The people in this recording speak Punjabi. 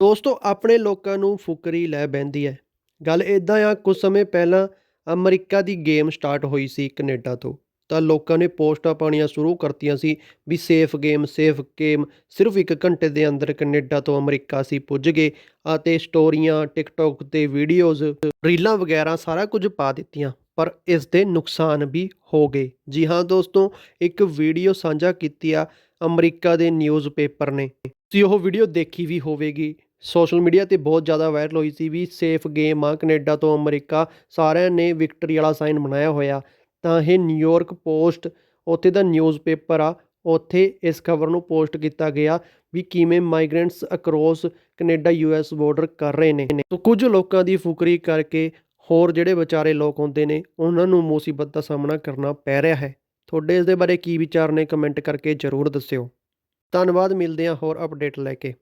ਦੋਸਤੋ, ਆਪਣੇ ਲੋਕਾਂ ਨੂੰ ਫੁਕਰੀ ਲੈ ਬਹਿੰਦੀ ਹੈ ਗੱਲ ਇਦਾਂ ਆ, ਕੁਝ ਸਮੇਂ ਪਹਿਲਾਂ ਅਮਰੀਕਾ ਦੀ ਗੇਮ ਸਟਾਰਟ ਹੋਈ ਸੀ ਕੈਨੇਡਾ ਤੋਂ। ਤਾਂ ਲੋਕਾਂ ਨੇ ਪੋਸਟਾਂ ਪਾਉਣੀਆਂ ਸ਼ੁਰੂ ਕਰਤੀਆਂ ਸੀ ਵੀ ਸੇਫ ਗੇਮ ਸੇਫ ਗੇਮ, ਸਿਰਫ ਇੱਕ ਘੰਟੇ ਦੇ ਅੰਦਰ ਕੈਨੇਡਾ ਤੋਂ ਅਮਰੀਕਾ ਅਸੀਂ ਪੁੱਜ ਗਏ ਅਤੇ ਸਟੋਰੀਆਂ, ਟਿਕਟੌਕ ਤੇ ਵੀਡੀਓਜ਼, ਰੀਲਾਂ ਵਗੈਰਾ ਸਾਰਾ ਕੁਝ ਪਾ ਦਿੱਤੀਆਂ। ਪਰ ਇਸ ਦੇ ਨੁਕਸਾਨ ਵੀ ਹੋ ਗਏ। ਜੀ ਹਾਂ ਦੋਸਤੋ, ਇੱਕ ਵੀਡੀਓ ਸਾਂਝਾ ਕੀਤੀ ਆ ਅਮਰੀਕਾ ਦੇ ਨਿਊਜ਼ਪੇਪਰ ਨੇ। ਤੁਸੀਂ ਉਹ ਵੀਡੀਓ ਦੇਖੀ ਵੀ ਹੋਵੇਗੀ। ਸੋਸ਼ਲ ਮੀਡੀਆ ਤੇ ਬਹੁਤ ਜ਼ਿਆਦਾ ਵਾਇਰਲ ਹੋਈ ਸੀ ਵੀ ਸੇਫ ਗੇਮ ਆ, ਕੈਨੇਡਾ ਤੋਂ ਅਮਰੀਕਾ, ਸਾਰਿਆਂ ਨੇ ਵਿਕਟਰੀ ਵਾਲਾ ਸਾਈਨ ਬਣਾਇਆ ਹੋਇਆ। ਤਾਂ ਇਹ ਨਿਊਯਾਰਕ ਪੋਸਟ, ਉੱਥੇ ਦਾ ਨਿਊਜ਼ਪੇਪਰ ਆ, ਉੱਥੇ ਇਸ ਖਬਰ ਨੂੰ ਪੋਸਟ ਕੀਤਾ ਗਿਆ ਵੀ ਕਿਵੇਂ migrants across Canada US border ਕਰ ਰਹੇ ਨੇ। ਤਾਂ ਕੁਝ ਲੋਕਾਂ ਦੀ ਫੁਕਰੀ ਕਰਕੇ ਹੋਰ ਜਿਹੜੇ ਵਿਚਾਰੇ ਲੋਕ ਹੁੰਦੇ ਨੇ, ਉਹਨਾਂ ਨੂੰ ਮੁਸੀਬਤ ਦਾ ਸਾਹਮਣਾ ਕਰਨਾ ਪੈ ਰਿਹਾ ਹੈ। ਤੁਹਾਡੇ ਇਸ ਦੇ ਬਾਰੇ ਕੀ ਵਿਚਾਰ ਨੇ ਕਮੈਂਟ ਕਰਕੇ ਜ਼ਰੂਰ ਦੱਸਿਓ। ਧੰਨਵਾਦ, ਮਿਲਦੇ ਹਾਂ ਹੋਰ ਅਪਡੇਟ ਲੈ ਕੇ।